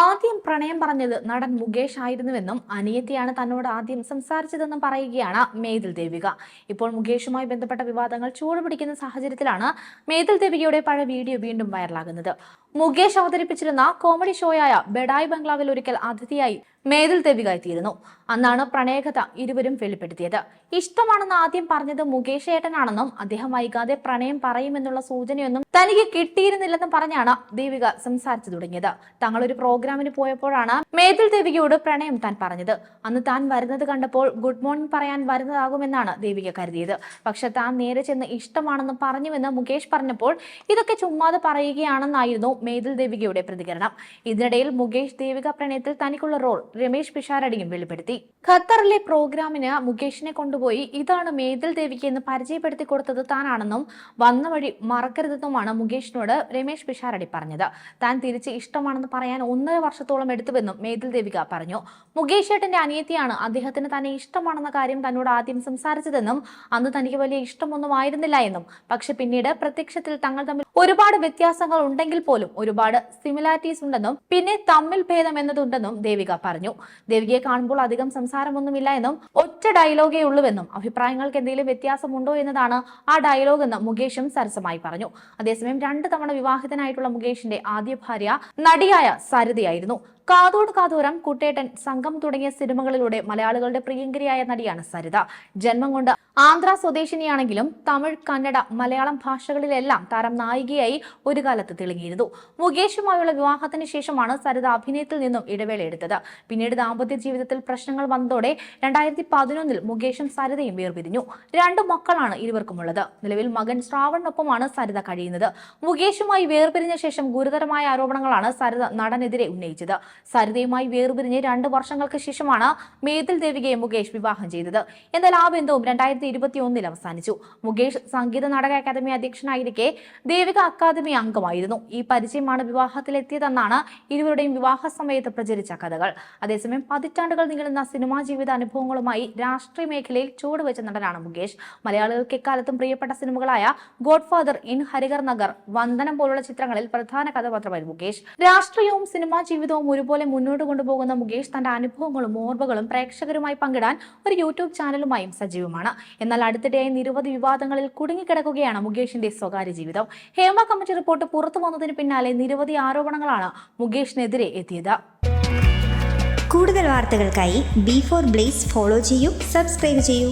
ആദ്യം പ്രണയം പറഞ്ഞത് നടൻ മുകേഷ് ആയിരുന്നുവെന്നും അനിയത്തിയാണ് തന്നോട് ആദ്യം സംസാരിച്ചതെന്നും പറയുകയാണ് മേതിൽ ദേവിക. ഇപ്പോൾ മുകേഷുമായി ബന്ധപ്പെട്ട വിവാദങ്ങൾ ചൂടുപിടിക്കുന്ന സാഹചര്യത്തിലാണ് മേതിൽ ദേവികയുടെ പഴയ വീഡിയോ വീണ്ടും വൈറലാകുന്നത്. മുകേഷ് അവതരിപ്പിച്ചിരുന്ന കോമഡി ഷോയായ ബെഡായ് ബംഗ്ലാവിൽ ഒരിക്കൽ അതിഥിയായി മേതിൽ ദേവിക എത്തിയിരുന്നു. അന്നാണ് പ്രണയകഥ ഇരുവരും വെളിപ്പെടുത്തിയത്. ഇഷ്ടമാണെന്ന് ആദ്യം പറഞ്ഞത് മുകേഷ് ഏട്ടനാണെന്നും അദ്ദേഹം വൈകാതെ പ്രണയം പറയുമെന്നുള്ള സൂചനയൊന്നും തനിക്ക് കിട്ടിയിരുന്നില്ലെന്നും പറഞ്ഞാണ് ദേവിക സംസാരിച്ചു തുടങ്ങിയത്. തങ്ങൾ ഒരു പ്രോഗ്രാമിന് പോയപ്പോഴാണ് മേതിൽ ദേവികയോട് പ്രണയം താൻ പറഞ്ഞത്. അന്ന് താൻ വരുന്നത് കണ്ടപ്പോൾ ഗുഡ് മോർണിംഗ് പറയാൻ വരുന്നതാകുമെന്നാണ് ദേവിക കരുതിയത്. പക്ഷെ താൻ നേരെ ചെന്ന് ഇഷ്ടമാണെന്ന് പറഞ്ഞുവെന്ന് മുകേഷ് പറഞ്ഞപ്പോൾ ഇതൊക്കെ ചുമ്മാതെ പറയുകയാണെന്നായിരുന്നു മേതിൽ ദേവികയുടെ പ്രതികരണം. ഇതിനിടയിൽ മുകേഷ് ദേവിക പ്രണയത്തിൽ തനിക്കുള്ള റോൾ രമേശ് പിഷാരടിയും വെളിപ്പെടുത്തി. ഖത്തറിലെ പ്രോഗ്രാമിന് മുകേഷിനെ കൊണ്ടുപോയി ഇതാണ് മേതിൽ ദേവിക എന്ന് പരിചയപ്പെടുത്തി കൊടുത്തത് താനാണെന്നും വന്ന വഴി മറക്കരുതെന്നുമാണ് മുകേഷിനോട് രമേശ് പിഷാരടി പറഞ്ഞത്. താൻ തിരിച്ച് ഇഷ്ടമാണെന്ന് പറയാൻ ഒന്നര വർഷത്തോളം എടുത്തുവെന്നും മേതിൽ ദേവിക പറഞ്ഞു. മുകേഷ് ഏട്ടന്റെ അനിയത്തിയാണ് അദ്ദേഹത്തിന് തന്നെ ഇഷ്ടമാണെന്ന കാര്യം തന്നോട് ആദ്യം സംസാരിച്ചതെന്നും അന്ന് തനിക്ക് വലിയ ഇഷ്ടമൊന്നും ആയിരുന്നില്ല എന്നും. പക്ഷെ പിന്നീട് പ്രത്യക്ഷത്തിൽ തങ്ങൾ തമ്മിൽ ഒരുപാട് വ്യത്യാസങ്ങൾ ഉണ്ടെങ്കിൽ പോലും ഒരുപാട് സിമിലാരിറ്റീസ് ഉണ്ടെന്നും പിന്നെ തമ്മിൽ ഭേദം എന്നതുണ്ടെന്നും ദേവിക പറഞ്ഞു. ദേവികയെ കാണുമ്പോൾ അധികം സംസാരമൊന്നുമില്ല എന്നും ഒറ്റ ഡയലോഗേ ഉള്ളുവെന്നും അഭിപ്രായങ്ങൾക്ക് എന്തെങ്കിലും വ്യത്യാസമുണ്ടോ എന്നതാണ് ആ ഡയലോഗ് എന്ന് മുകേഷും സരസമായി പറഞ്ഞു. അതേസമയം രണ്ട് തവണ വിവാഹിതനായിട്ടുള്ള മുകേഷിന്റെ ആദ്യ ഭാര്യ നടിയായ സരിതയായിരുന്നു. കാതോട് കാതോരം കുട്ടേട്ടൻ സംഘം തുടങ്ങിയ സിനിമകളിലൂടെ മലയാളികളുടെ പ്രിയങ്കരിയായ നടിയാണ് സരിത. ജന്മം കൊണ്ട് ആന്ധ്ര സ്വദേശിനിയാണെങ്കിലും തമിഴ് കന്നഡ മലയാളം ഭാഷകളിലെല്ലാം താരം നായികയായി ഒരു കാലത്ത് തിളങ്ങിയിരുന്നു. മുകേഷുമായുള്ള വിവാഹത്തിന് ശേഷമാണ് സരിത അഭിനയത്തിൽ നിന്നും ഇടവേള എടുത്തത്. പിന്നീട് ദാമ്പത്യ ജീവിതത്തിൽ പ്രശ്നങ്ങൾ വന്നതോടെ രണ്ടായിരത്തി പതിനൊന്നിൽ മുകേഷും സരിതയും വേർപിരിഞ്ഞു. രണ്ടു മക്കളാണ് ഇരുവർക്കുമുള്ളത്. നിലവിൽ മകൻ ശ്രാവണിനൊപ്പമാണ് സരിത കഴിയുന്നത്. മുകേഷുമായി വേർപിരിഞ്ഞ ശേഷം ഗുരുതരമായ ആരോപണങ്ങളാണ് സരിത നടനെതിരെ ഉന്നയിച്ചത്. സരിതയുമായി വേർപിരിഞ്ഞ് രണ്ട് വർഷങ്ങൾക്ക് ശേഷമാണ് മേതിൽ ദേവികയെ മുകേഷ് വിവാഹം ചെയ്തത്. എന്നാൽ ആ ബന്ധവും രണ്ടായിരത്തി ഇരുപത്തി ഒന്നിൽ അവസാനിച്ചു. മുകേഷ് സംഗീത നാടക അക്കാദമി അധ്യക്ഷനായിരിക്കെ ദേവിക അക്കാദമി അംഗമായിരുന്നു. ഈ പരിചയമാണ് വിവാഹത്തിലെത്തിയതെന്നാണ് ഇരുവരുടെയും വിവാഹ സമയത്ത് പ്രചരിച്ച കഥകൾ. അതേസമയം പതിറ്റാണ്ടുകൾ നീളുന്ന സിനിമാ ജീവിത അനുഭവങ്ങളുമായി രാഷ്ട്രീയ മേഖലയിൽ ചുവടുവെച്ച നടനാണ് മുകേഷ്. മലയാളികൾക്ക് എക്കാലത്തും പ്രിയപ്പെട്ട സിനിമകളായ God Father in Harihar Nagar Vandanam പോലുള്ള ചിത്രങ്ങളിൽ പ്രധാന കഥാപാത്രമായിരുന്നു മുകേഷ്. രാഷ്ട്രീയവും സിനിമാ ജീവിതവും ഒരുപോലെ മുന്നോട്ട് കൊണ്ടുപോകുന്ന മുകേഷ് തന്റെ അനുഭവങ്ങളും ഓർമ്മകളും പ്രേക്ഷകരുമായി പങ്കിടാൻ ഒരു യൂട്യൂബ് ചാനലുമായും സജീവമാണ്. എന്നാൽ അടുത്തിടെയായി നിരവധി വിവാദങ്ങളിൽ കുടുങ്ങിക്കിടക്കുകയാണ് മുകേഷിന്റെ സ്വകാര്യ ജീവിതം. ഹേമ കമ്മിറ്റി റിപ്പോർട്ട് പുറത്തു വന്നതിന് പിന്നാലെ നിരവധി ആരോപണങ്ങളാണ് മുകേഷിനെതിരെ എത്തിയത്. കൂടുതൽ വാർത്തകൾക്കായി ബി ഫോർ ബ്ലേസ് ഫോളോ ചെയ്യൂ സബ്സ്ക്രൈബ് ചെയ്യൂ.